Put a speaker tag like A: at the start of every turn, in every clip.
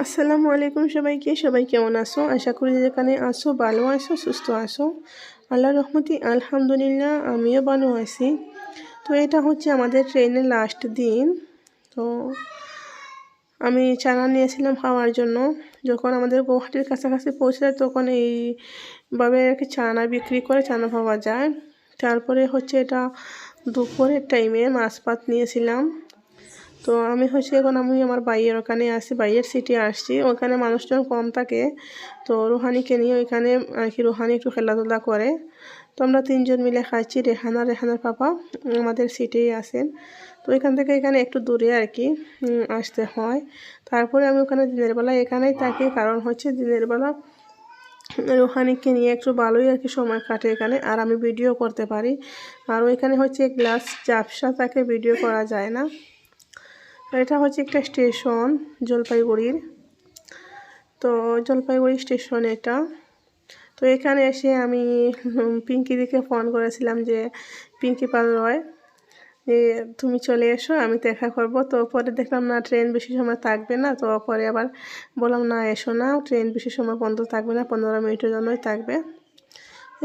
A: আসসালামু আলাইকুম সবাইকে, সবাই কেমন আছো? আশা করি যেখানে আসো ভালো আসো সুস্থ আসো আল্লাহ রহমতি আলহামদুলিল্লাহ, আমিও ভালো আছি। তো এটা হচ্ছে আমাদের ট্রেনের লাস্ট দিন। তো আমি চানা নিয়েছিলাম খাওয়ার জন্য। যখন আমাদের গুয়াহাটির কাছাকাছি পৌঁছায়, তখন এইভাবে কি চানা বিক্রি করে চানা পাওয়া যায়। তারপরে হচ্ছে এটা দুপুরের টাইমে মাছ পাত নিয়েছিলাম। তো আমি হচ্ছে এখন আমি আমার বাইয়ের ওখানে আসি বাইয়ের সিটে আসছি। ওখানে মানুষজন কম থাকে। তো রুহানিকে নিয়ে ওইখানে আর কি রুহানি একটু খেলাধুলা করে। তো আমরা তিনজন মিলে খাচ্ছি, রেহানা, রেহানার পাপা আমাদের সিটেই আসেন তো এখান থেকে এখানে একটু দূরে আর কি আসতে হয়। তারপরে আমি ওখানে দিনের বেলা এখানেই থাকি। কারণ হচ্ছে দিনের বেলা রুহানিকে নিয়ে একটু ভালোই আর কি সময় কাটে এখানে। আর আমি ভিডিও করতে পারি। আর ওইখানে হচ্ছে গ্লাস চাপসা তাকে ভিডিও করা যায় না। এটা হচ্ছে একটা স্টেশন, জলপাইগুড়ির। তো জলপাইগুড়ি স্টেশন এটা। তো এখানে এসে আমি পিঙ্কি দিকে ফোন করেছিলাম যে, পিঙ্কি পাল রয় যে তুমি চলে এসো, আমি দেখা করব। তো পরে দেখলাম, না, ট্রেন বেশি সময় থাকবে না। তো পরে আবার বললাম, না, এসো না, ট্রেন বেশি সময় বন্ধ থাকবে না, পনেরো মিনিটের জন্যই থাকবে।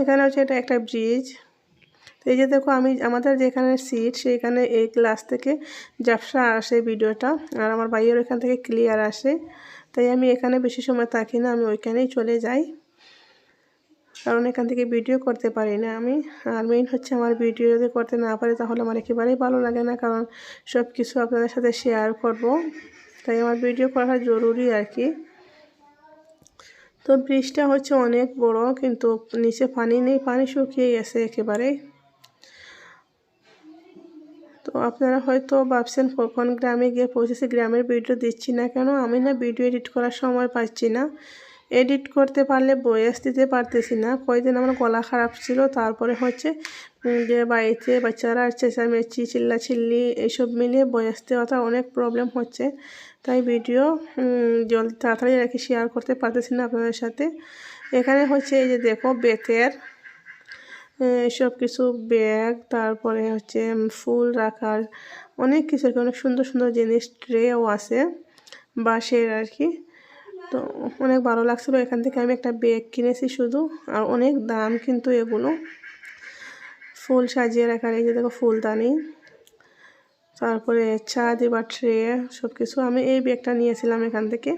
A: এখানে হচ্ছে এটা একটা ব্রিজ। এই যে দেখো আমি, আমাদের যেখানে সিট সেইখানে এই ক্লাস থেকে ঝাপসা আসে ভিডিওটা আর আমার ভাইয়ের ওইখান থেকে ক্লিয়ার আসে। তাই আমি এখানে বেশি সময় থাকি না, আমি ওইখানেই চলে যাই। কারণ এখান থেকে ভিডিও করতে পারি না আমি। আর মেইন হচ্ছে আমার ভিডিও যদি করতে না পারি, তাহলে আমার একেবারেই ভালো লাগে না। কারণ সব কিছু আপনাদের সাথে শেয়ার করব। তাই আমার ভিডিও করা জরুরি আর কি। তো ব্রিজটা হচ্ছে অনেক বড়, কিন্তু নিচে পানি নেই, পানি শুকিয়ে গেছে একেবারেই। তো আপনারা হয়তো ভাবছেন, কখন গ্রামে গিয়ে পৌঁছেছি, গ্রামের ভিডিও দিচ্ছি না কেন? আমি না ভিডিও এডিট করার সময় পাচ্ছি না। এডিট করতে পারলে বয়েস দিতে পারতেছি না। কয়েকদিন আমার গলা খারাপ ছিল, তারপরে হচ্ছে যে বাড়িতে বাচ্চারা চেঁচামেচি চিল্লা চিল্লি এইসব মিলিয়ে বয়েস দেওয়াটা অনেক প্রবলেম হচ্ছে। তাই ভিডিও জলদি তাড়াতাড়ি রেখে শেয়ার করতে পারতেছি না আপনাদের সাথে। এখানে হচ্ছে এই যে দেখো, বেতের সব কিছু ব্যাগ তারপরে হচ্ছে ফুল রাখার অনেক কিছু অনেক সুন্দর সুন্দর জিনিস ট্রেও আছে, বাঁশের আর কি। তো অনেক ভালো লাগছিল, এখান থেকে আমি একটা ব্যাগ কিনেছি শুধু, আর অনেক দাম কিন্তু এগুলো। ফুল সাজিয়ে রাখার, এই যে দেখো ফুলদানি, তারপরে চা দেবার ট্রে সব কিছু আমি এই ব্যাগটা নিয়েছিলাম এখান থেকে।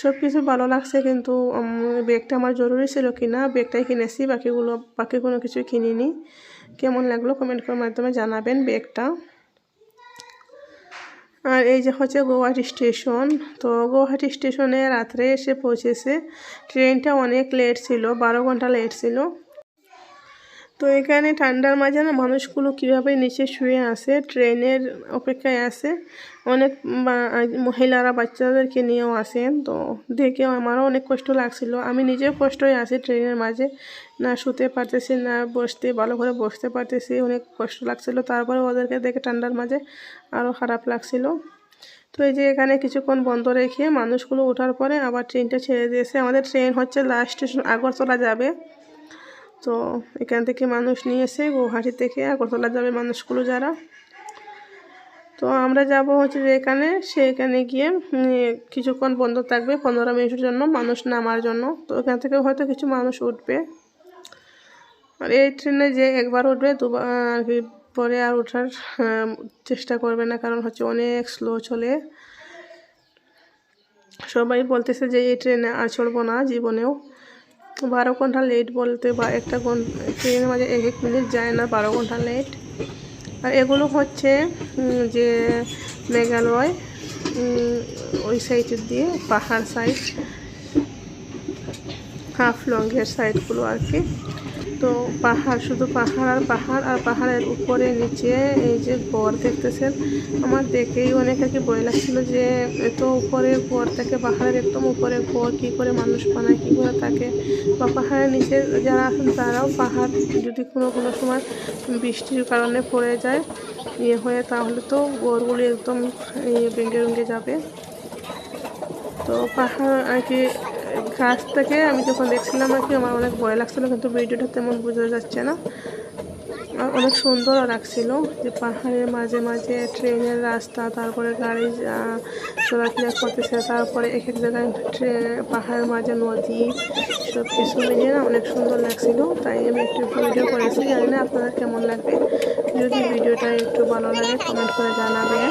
A: সব কিছু ভালো লাগছে কিন্তু ব্যাগটা আমার জরুরি ছিল কিনা ব্যাগটাই কিনেছি, বাকিগুলো বাকি কোনো কিছু কিনিনি। কেমন লাগল কমেন্ট করার মাধ্যমে জানাবেন ব্যাগটা আর এই যে হচ্ছে গৌহাটি স্টেশন, তো গৌহাটি স্টেশনে রাত্রে এসে পৌঁছেছে। ট্রেনটা অনেক লেট ছিল, বারো ঘণ্টা লেট ছিল। তো এখানে ঠান্ডার মাঝে না মানুষগুলো কীভাবে নিচে শুয়ে আসে ট্রেনের অপেক্ষায় আসে অনেক মহিলারা বাচ্চাদেরকে নিয়েও আসেন। তো দেখে আমারও অনেক কষ্ট লাগছিল। আমি নিজেও কষ্টই আছি ট্রেনের মাঝে। না শুতে পারতেছি, না বসতে, ভালো করে বসতে পারতেছি। অনেক কষ্ট লাগছিল। তারপরে ওদেরকে দেখে ঠান্ডার মাঝে আরও খারাপ লাগছিল। তো এই যে এখানে কিছুক্ষণ বন্ধ রেখে মানুষগুলো ওঠার পরে আবার ট্রেনটা ছেড়ে দিয়েছে। আমাদের ট্রেন হচ্ছে লাস্ট স্টেশন, আগরতলা যাবে। তো এখান থেকে মানুষ নিয়ে এসে গুয়াহাটি থেকে আগরতলা যাবে মানুষগুলো যারা। তো আমরা যাব হচ্ছে যে এখানে, সেখানে গিয়ে কিছুক্ষণ বন্ধ থাকবে, পনেরো মিনিটের জন্য মানুষ নামার জন্য। তো এখান থেকে হয়তো কিছু মানুষ উঠবে। আর এই ট্রেনে যে একবার উঠবে দুবার আর কি, পরে আর ওঠার চেষ্টা করবে না, কারণ হচ্ছে অনেক স্লো চলে। সবাই বলতেছে যে এই ট্রেনে আর চড়বো না জীবনেও। বারো ঘণ্টা লেট বলতে বা একটা ট্রেনের মাঝে এক এক মিনিট যায় না বারো ঘণ্টা লেট আর এগুলো হচ্ছে যে মেঘালয় ওই সাইডের দিয়ে, পাহাড় সাইড হাফ লংয়ের সাইডগুলো আর কি। তো পাহাড়, শুধু পাহাড় আর পাহাড়, আর পাহাড়ের উপরে, নিচে এই যে গড় দেখতেছেন, আমার দেখেই অনেক আর কি ভয় লাগছিল যে এত উপরে গড় থাকে, পাহাড়ের একদম উপরে গড়, কী করে মানুষ বানায়, কী করে থাকে? বা পাহাড়ের নিচে যারা আছেন তারাও পাহাড় যদি কোনো কোনো সময় বৃষ্টির কারণে পড়ে যায় ইয়ে হয়ে, তাহলে তো গড়গুলি একদম ইয়ে ভেঙে ভেঙে যাবে। তো পাহাড় আর কি কাছ থেকে আমি যখন দেখছিলাম আর কি, আমার অনেক ভয় লাগছিল, কিন্তু ভিডিওটা তেমন বোঝা যাচ্ছে না। অনেক সুন্দরও লাগছিল যে পাহাড়ের মাঝে মাঝে ট্রেনের রাস্তা, তারপরে গাড়ি চলাফেরা করতেছে, তারপরে এক এক জায়গায় পাহাড়ের মাঝে নদী সব কিছু মিলিয়ে না অনেক সুন্দর লাগছিল। তাই আমি একটু ভিডিও করেছি, জানি না আপনাদের কেমন লাগবে। যদি ভিডিওটা একটু ভালো লাগে কমেন্ট করে জানাবেন।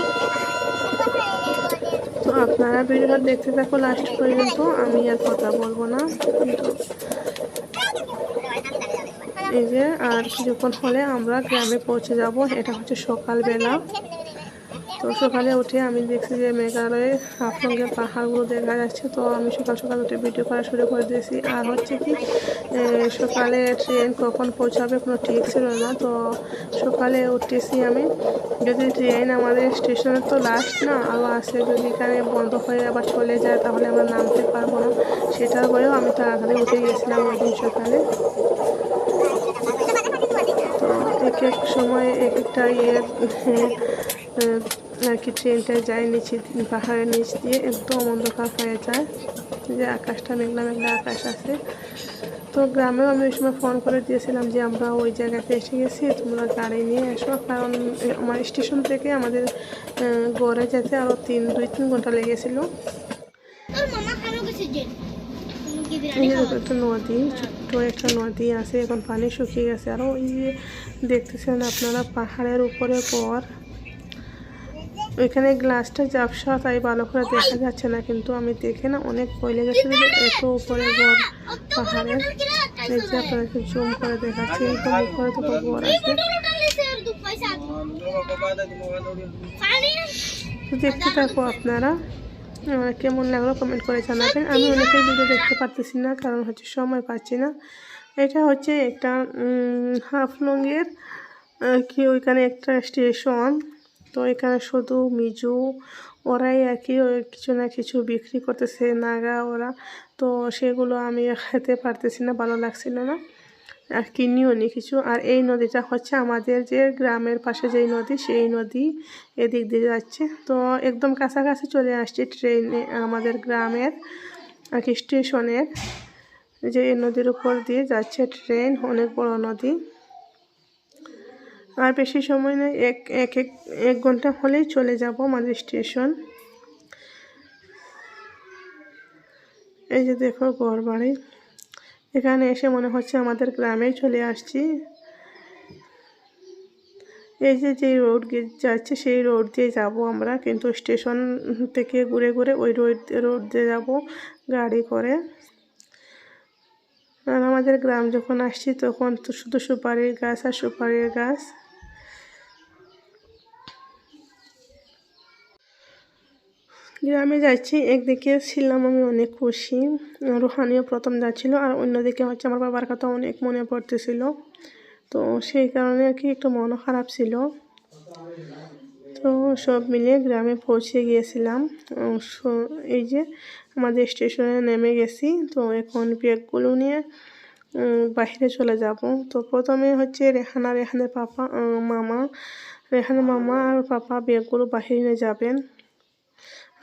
A: আপনারা ভিডিওটা দেখতে থাকো লাস্ট পর্যন্ত, আমি আর কথা বলব না। কিন্তু এই যে, আর কিছুক্ষণ হলে আমরা গ্রামে পৌঁছে যাব, এটা হচ্ছে সকালবেলা। তো সকালে উঠে আমি দেখছি যে মেঘালয়ে হাফলংয়ের পাহাড়গুলো দেখা যাচ্ছে, তো আমি সকাল সকাল উঠে ভিডিও করা শুরু করে দিয়েছি। আর হচ্ছে কি সকালে ট্রেন কখন পৌঁছাবে কোনো ঠিক ছিল না। তো সকালে উঠতেছি আমি। যদি ট্রেন আমাদের স্টেশনের তো লাস্ট না আরও আছে যদি এখানে বন্ধ হয়ে আবার চলে যায়, তাহলে আমরা নামতে পারব না। সেটার পরেও আমি তাড়াতাড়ি উঠে গেছিলাম ওই সকালে। তো এক এক সময় এক একটা ইয়ে আর কি ট্রেনটা যায় নিচে, পাহাড়ের নিচ দিয়ে, একদম অন্ধকার হয়ে যায়। যে আকাশটা মেঘলা মেঘলা আকাশ আছে। তো গ্রামেও আমি ওই সময় ফোন করে দিয়েছিলাম যে আমরা ওই জায়গাতে এসে গেছি, তোমরা গাড়ি নিয়ে এসো। কারণ আমার স্টেশন থেকে আমাদের গড়ে যেতে আরও তিন, দুই, তিন ঘণ্টা লেগেছিল। একটা নদী, ছোট্ট একটা নদী আছে, এখন পানি শুকিয়ে গেছে। আরও ওই যে দেখতেছেন আপনারা, পাহাড়ের উপরে পর। ওইখানে গ্লাসটা ঝাপসা, তাই ভালো করে দেখা যাচ্ছে না, কিন্তু আমি দেখে না অনেক ভয় লেগেছিল যে এত উপরে ঘর, পাহাড়ের যে আপনাদেরকে জুম করে দেখাচ্ছি একদম উপরে তো গড় আছে। দেখতে থাকো আপনারা আমার কেমন লাগল কমেন্ট করে জানাবেন। আমি অনেকের ভিডিও দেখতে পারতেছি না, কারণ হচ্ছে সময় পাচ্ছি না। এটা হচ্ছে একটা হাফ হাফলংয়ের কি ওইখানে একটা স্টেশন তো এখানে শুধু মিজু, ওরাই আর কি কিছু না কিছু বিক্রি করতেছে, নাগা ওরা। তো সেগুলো আমি খেতে পারতেছি না, ভালো লাগছিল না। আর কিনিও নি কিছু? আর এই নদীটা হচ্ছে আমাদের যে গ্রামের পাশে যেই নদী, সেই নদী এদিক দিয়ে যাচ্ছে। তো একদম কাছাকাছি চলে আসছে ট্রেনে, আমাদের গ্রামের আর কি স্টেশনের। যে এই নদীর উপর দিয়ে যাচ্ছে ট্রেন, অনেক বড় নদী। আর বেশি সময় নেই, এক এক এক এক ঘণ্টা হলেই চলে যাব আমাদের স্টেশন। এই যে দেখো ঘর বাড়ি। এখানে এসে মনে হচ্ছে আমাদের গ্রামেই চলে আসছি। এই যে যে রোড যাচ্ছে, সেই রোড দিয়ে যাব আমরা, কিন্তু স্টেশন থেকে ঘুরে ঘুরে ওই রোড রোড দিয়ে যাব গাড়ি করে। আর আমাদের গ্রাম যখন আসছি, তখন তো শুধু সুপারির গাছ আর সুপারির গাছ। গ্রামে যাচ্ছি, একদিকে ছিলাম আমি অনেক খুশি। রুহানিও প্রথম যাচ্ছিল আর অন্যদিকে হচ্ছে আমার বাবার কথা অনেক মনে পড়তেছিল। তো সেই কারণে আর কি একটু মনও খারাপ ছিল। তো সব মিলে গ্রামে পৌঁছে গিয়েছিলাম। এই যে আমাদের স্টেশনে নেমে গেছি। তো এখন ব্যাগগুলো নিয়ে বাইরে চলে যাব। তো প্রথমে হচ্ছে রেহানা, রেহানের পাপা মামা। রেহানের মামা আর পাপা ব্যাগগুলো বাহিরে যাবেন।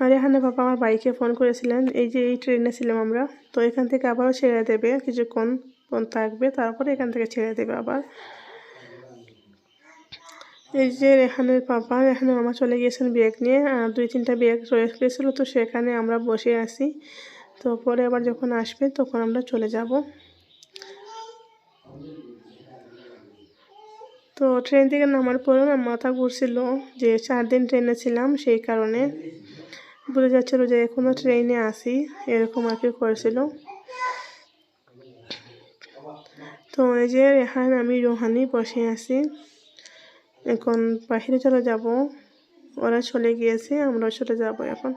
A: আর এখানে বাবা আমার বাইকে ফোন করেছিলেন, এই যে এই ট্রেনে ছিলাম আমরা, তো এখান থেকে আবারও ছেড়ে দেবে, কিছুক্ষণ থাকবে, তারপরে এখান থেকে ছেড়ে দেবে আবার। এই যে রেহানের পাপা রেহানের মামা চলে গিয়েছেন ব্যাগ নিয়ে আর দুই তিনটা ব্যাগ রয়ে গেছিল তো সেখানে আমরা বসে আছি। তো পরে আবার যখন আসবে, তখন আমরা চলে যাব। তো ট্রেন থেকে নামার পরেও মাথা ঘুরছিল যে চার দিন ট্রেনে ছিলাম, সেই কারণে। বোঝা যাচ্ছিল যে এখনও ট্রেনে আসি এরকম আর কি করেছিল। তো এই যে রেহান, আমি রোহানি বসে আছি। এখন বাহিরে চলে যাব। ওরা চলে গিয়েছে, আমরা চলে যাব এখন।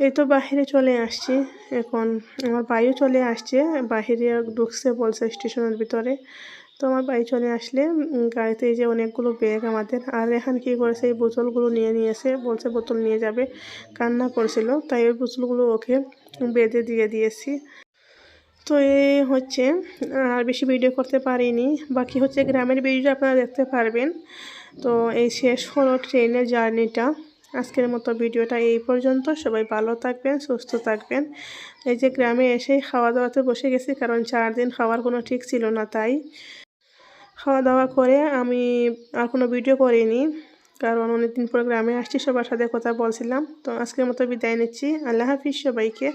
A: এই তো বাহিরে চলে আসছি। এখন আমার ভাইও চলে আসছে, বাহিরে ঢুকছে বলছে স্টেশনের ভিতরে। তো আমার বাড়ি চলে আসলে গাড়িতে এই যে অনেকগুলো ব্যাগ আমাদের। আর এখন কী করেছে, এই বোতলগুলো নিয়ে নিয়েছে, বলছে বোতল নিয়ে যাবে। কান্না করছিল, তাই ওই বোতলগুলো ওকে বেঁধে দিয়ে দিয়েছি। তো এই হচ্ছে, আর বেশি ভিডিও করতে পারিনি। বাকি হচ্ছে গ্রামের ভিডিও আপনারা দেখতে পারবেন। তো এই শেষ হলো ট্রেনের জার্নিটা। আজকের মতো ভিডিওটা এই পর্যন্ত। সবাই ভালো থাকবেন, সুস্থ থাকবেন। এই যে গ্রামে এসেই খাওয়া দাওয়াতে বসে গেছি, কারণ চার দিন খাওয়ার কোনো ঠিক ছিল না তাই। খাওয়া দাওয়া করে আমি আর কোনো ভিডিও করিনি। কারণ অনেকদিন পর গ্রামে আসছি, সবার সাথে কথা বলছিলাম। তো আজকের মতো বিদায় নিচ্ছি। আল্লাহ হাফিজ সবাইকে।